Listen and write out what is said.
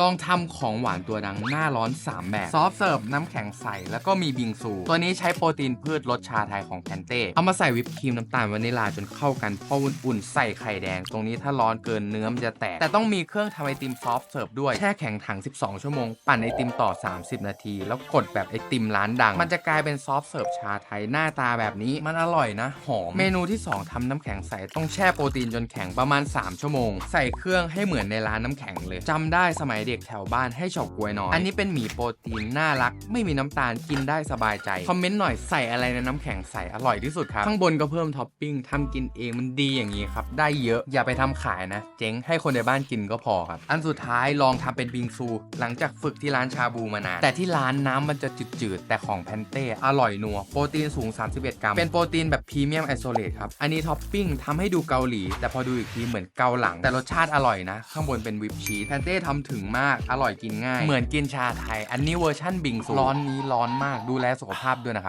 ลองทำของหวานตัวดังหน้าร้อน 3 แบบ ซอฟเสิร์ฟน้ำแข็งใส แล้วก็มีบิงซู ตัวนี้ใช้โปรตีนพืชรสชาไทยของแพนเต้ เอามาใส่วิปครีมน้ำตาลวานิลลาจนเข้ากันพออุ่นๆใส่ไข่แดง ตรงนี้ถ้าร้อนเกินเนื้อมันจะแตก แต่ต้องมีเครื่องทำไอติมซอฟเสิร์ฟด้วย แช่แข็งถัง 12 ชั่วโมง ปั่นไอติมต่อ 30 นาที แล้วกดแบบไอติมร้านดัง มันจะกลายเป็นซอฟเสิร์ฟชาไทยหน้าตาแบบนี้มันอร่อยนะหอม เมนูที่ 2ทำน้ำแข็งใสต้องแช่โปรตีนจนแข็งประมาณ 3 ชั่วโมง ใส่เครื่องให้เหมือนในร้านน้ำแข็งเลยจำได้สมัยเด็กแถวบ้านให้เฉาก๊วยน้อย อันนี้เป็นหมี่โปรตีนน่ารัก ไม่มีน้ำตาลกินได้สบายใจ คอมเมนต์หน่อยใส่อะไรในน้ำแข็งใสอร่อยที่สุดครับ ข้างบนก็เพิ่มท็อปปิ้งทำกินเองมันดีอย่างนี้ครับ ได้เยอะอย่าไปทำขายนะ เจ๊งให้คนในบ้านกินก็พอครับ อันสุดท้ายลองทำเป็นบิงซู หลังจากฝึกที่ร้านชาบูมานาน แต่ที่ร้านน้ำมันจะจืดๆแต่ของแพนเต้อร่อยนัว โปรตีนสูง 31 กรัม เป็นโปรตีนแบบพรีเมียมไอโซเลตครับ อันนี้ท็อปปิ้งทำให้ดูเกาหลี แต่พอดูอีกทีเหมือนเกาหลัง แต่รสชาติอร่อยนะ ข้างบนเป็นวิปชีสแพนเต้ทำถึงมาก อร่อยกินง่าย เหมือนกินชาไทย อันนี้เวอร์ชั่นบิงซูร้อนนี้ร้อนมาก ดูแลสุขภาพด้วยนะครับ